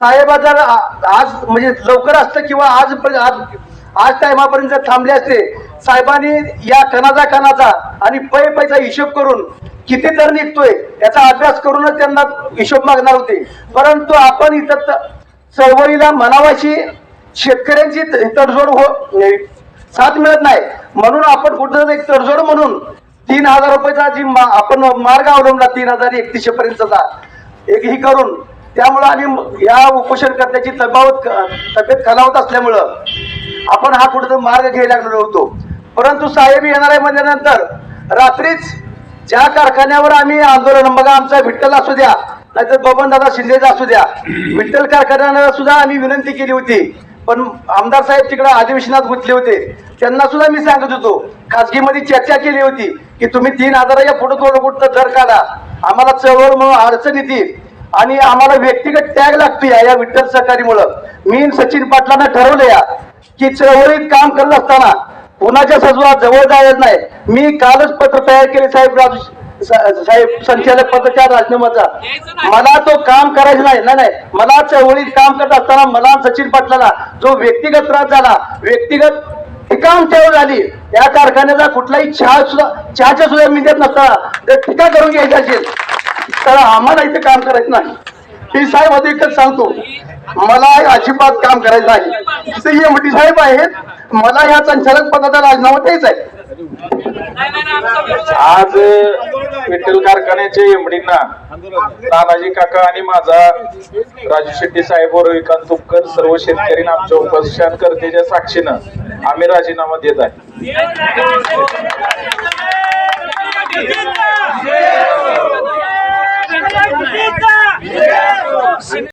साहेब जर आज म्हणजे लवकर असतं किंवा आज आज आज टायमापर्यंत जर थांबले असते साहेबांनी या कणाचा कणाचा आणि पै पैचा हिशोब करून किती तर निघतोय याचा अभ्यास करूनच त्यांना हिशोब मागणार होते. परंतु आपण इथं चळवळीला म्हणावाशी शेतकऱ्यांची तडजोड हो साथ मिळत नाही. म्हणून आपण कुठं एक तडजोड म्हणून तीन हजार रुपयाचा जी मा- आपण मार्ग अवलंबला तीन हजार एकतीसशे पर्यंतचा एक ही करून त्यामुळं आम्ही या उपोषणकर्त्याची तबावत तब्येत खालावत असल्यामुळं आपण हा कुठेतरी मार्ग घ्यायला लागलेलो होतो. परंतु साहेब येणार आहे म्हणल्यानंतर रात्रीच ज्या कारखान्यावर आम्ही आंदोलन बघा आमचा विठ्ठल असू द्या नाहीतर बबनदादा शिंदेचा असू द्या विठ्ठल कारखान्याला सुद्धा आम्ही विनंती केली होती. पण आमदार साहेब तिकडे अधिवेशनात गुंतले होते. त्यांना सुद्धा मी सांगत होतो. खासगीमध्ये चर्चा केली होती की तुम्ही तीन हजाराच्या पुढे थोडं कुठं दर काढा. आम्हाला चळवळ म्हणून अडचण येतील. आणि आम्हाला व्यक्तिगत टॅग लागतो या विठ्ठल सहकारी मुळे मी सचिन पाटलांना ठरवलं या की चळवळीत काम करत असताना कुणाच्या सजवात जवळ जायचं नाही. मी कालच पत्र तयार केले साहेब राजू साहेब संचालक पदाच्या राजीनामाचा. मला तो काम करायचं नाही. नाही नाही. मला चळवळीत काम करत असताना मला सचिन पाटलाला जो व्यक्तिगत त्रास झाला व्यक्तिगत ठिकाण ठेव झाली या कारखान्याचा कुठलाही चहा सुद्धा चहाच्या सुद्धा मी देत नसताना. जर टीका करून घ्यायची असेल. तर आम्हाला इथे काम करायचं नाही. हे साहेब अधिकच सांगतो मला अजिबात काम करायचं नाही. इथे एमडी साहेब आहेत मला ह्या संचालक पदाचा राजीनामा द्यायचा आहे. आज विठ्ठल कारखान्याच्या एमडींना तानाजी काका आणि माझा राजू शेट्टी साहेब व रविकांत तुपकर सर्व शेतकरी आमच्या उपोषणकर्त्याच्या साक्षीनं आम्ही राजीनामा देत आहे.